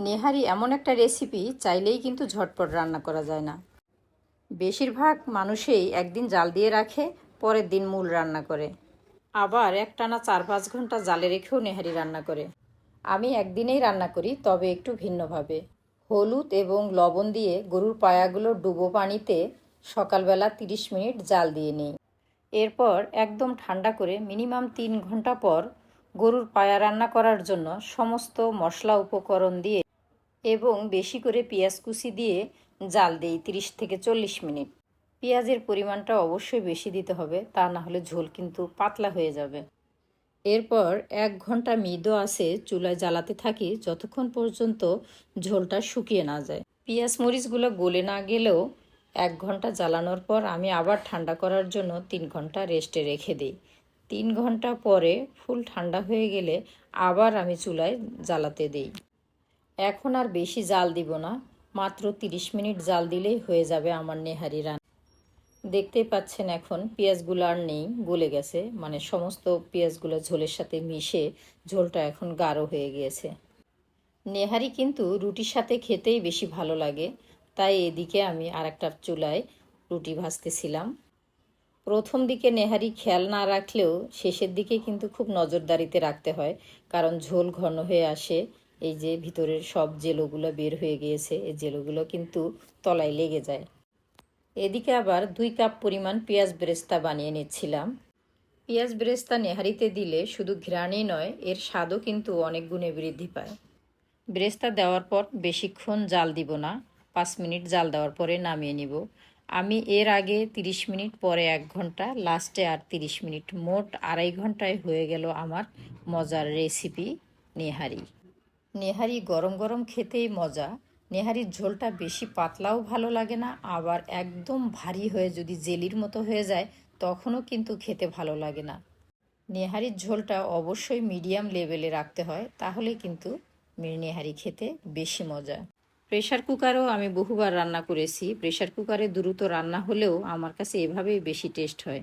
নেহারি এমন একটা রেসিপি চাইলেই কিন্তু ঝটপট রান্না করা যায় না। বেশিরভাগ মানুষেই একদিন জাল দিয়ে রাখে, পরের দিন মূল রান্না করে। আবার একটানা চার পাঁচ ঘণ্টা জালে রেখেও নেহারি রান্না করে। আমি একদিনেই রান্না করি, তবে একটু ভিন্নভাবে। হলুদ এবং লবণ দিয়ে গরুর পায়াগুলো ডুবো পানিতে সকালবেলা 30 মিনিট জাল দিয়ে নিই। এরপর একদম ঠান্ডা করে মিনিমাম তিন ঘণ্টা পর গরুর পায়া রান্না করার জন্য সমস্ত মশলা উপকরণ দিয়ে এবং বেশি করে পেঁয়াজ কুচি দিয়ে জাল দিই তিরিশ থেকে চল্লিশ মিনিট। পেঁয়াজের পরিমাণটা অবশ্যই বেশি দিতে হবে, তা না হলে ঝোল কিন্তু পাতলা হয়ে যাবে। এরপর এক ঘণ্টা মৃদু আসে চুলায় জ্বালাতে থাকি যতক্ষণ পর্যন্ত ঝোলটা শুকিয়ে না যায়। পেঁয়াজ মরিচগুলো গলে না গেলেও এক ঘণ্টা জ্বালানোর পর আমি আবার ঠান্ডা করার জন্য তিন ঘণ্টা রেস্টে রেখে দিই। তিন ঘণ্টা পরে ফুল ঠান্ডা হয়ে গেলে আবার আমি চুলায় জ্বালাতে দিই। এখন আর বেশি জাল দিব না। মাত্র 30 মিনিট জাল দিলেই হয়ে যাবে আমার নেহারি রান্না দেখতেই পাচ্ছেন এখন পেঁয়াজগুলো আর নেই, গলে গেছে। মানে সমস্ত পেঁয়াজগুলো ঝোলের সাথে মিশে ঝোলটা এখন গাঢ় হয়ে গিয়েছে। নেহারি কিন্তু রুটির সাথে খেতেই বেশি ভালো লাগে। তাই এদিকে আমি আর একটা চুলায় রুটি ভাজতেছিলাম। প্রথম দিকে নেহারি খেয়াল না রাখলেও শেষের দিকে কিন্তু খুব নজরদারিতে রাখতে হয়, কারণ ঝোল ঘন হয়ে আসে। এই যে ভিতরের সব জেলোগুলো বের হয়ে গিয়েছে, এই জেলোগুলো কিন্তু তলায় লেগে যায়। এদিকে আবার দুই কাপ পরিমাণ পেঁয়াজ বেরেস্তা বানিয়ে নিচ্ছিলাম। পেঁয়াজ বেরেস্তা নেহারিতে দিলে শুধু ঘ্রাণই নয়, এর স্বাদও কিন্তু অনেক গুণে বৃদ্ধি পায়। বেরেস্তা দেওয়ার পর বেশিক্ষণ জাল দিব না, পাঁচ মিনিট জাল দেওয়ার পরে নামিয়ে নিব। আমি এর আগে 30 মিনিট পরে এক ঘণ্টা, লাস্টে আর 30 মিনিট মোট আড়াই ঘন্টায় হয়ে গেল আমার মজার রেসিপি নেহারি। নেহারি গরম গরম খেতেই মজা। নেহারির ঝোলটা বেশি পাতলাও ভালো লাগে না, আবার একদম ভারী হয়ে যদি জেলির মতো হয়ে যায়, তখনও কিন্তু খেতে ভালো লাগে না। নেহারির ঝোলটা অবশ্যই মিডিয়াম লেভেলে রাখতে হয়, তাহলে কিন্তু নেহারি খেতে বেশি মজা। প্রেশার কুকারও আমি বহুবার রান্না করেছি। প্রেশার কুকারে দ্রুত রান্না হলেও আমার কাছে এভাবেই বেশি টেস্ট হয়।